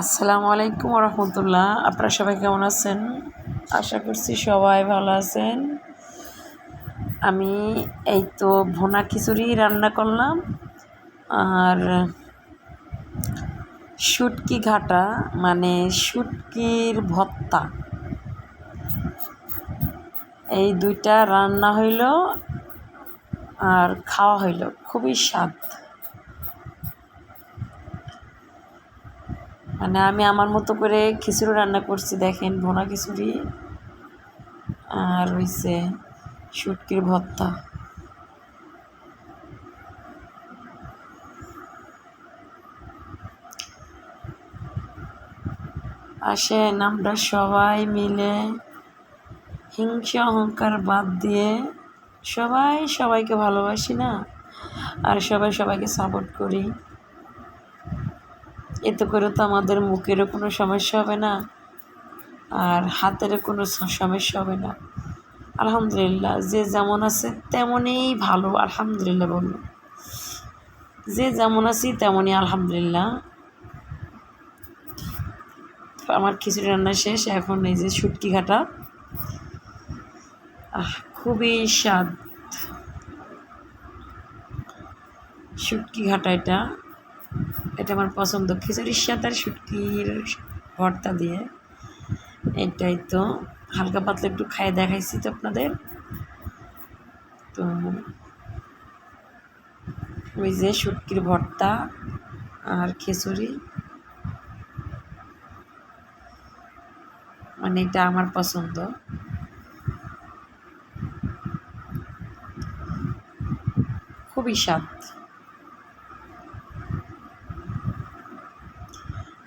আসসালামু আলাইকুম রহমতুল্লাহ আপনারা সবাই কেমন আছেন? আশা করছি সবাই ভালো আছেন। আমি এই তো ভুনা খিচুড়ি রান্না করলাম। আর শুটকি ঘাটা মানে শুটকির ভত্তা এই দুইটা রান্না হইল আর খাওয়া হইল। খুবই স্বাদ। মানে আমি আমার মতো করে খিচুড়ি রান্না করছি, দেখেন ভোনা খিচুড়ি আর হইছে শুটকির ভর্তা। আসেন আমরা সবাই মিলে হিংসা অহংকার বাদ দিয়ে সবাই সবাইকে ভালোবাসি না? আর সবাই সবাইকে সাপোর্ট করি। এতে করে তো আমাদের মুখেরও কোনো সমস্যা হবে না, আর হাতেরও কোনো সমস্যা হবে না। আলহামদুলিল্লাহ, যে যেমন আছে তেমনই ভালো, আলহামদুলিল্লাহ বলুন যে যেমন আছি তেমনই আলহামদুলিল্লাহ। আমার খিচুড়ি রান্না শেষ, এখন এই যে শুটকি ঘাটা। খুবই স্বাদ। শুটকি ঘাটা এটা। এটা আমার পছন্দ। খিচুড়ির সাথে আর শুটকির ভর্তা দিয়ে। এটাই তো। হালকা পাতলা একটু খাইয়ে দেখাইছি তো আপনাদের। তো ওই যে শুটকির ভর্তা আর খিচুড়ি। মানে এটা আমার পছন্দ। খুবই স্বাদ।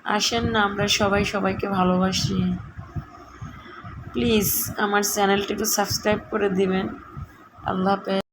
আসেন না, আমরা সবাই সবাইকে ভালোবাসি। প্লিজ, আমার চ্যানেলটিকে একটু সাবস্ক্রাইব করে দিবেন। আল্লাহ হাফেজ।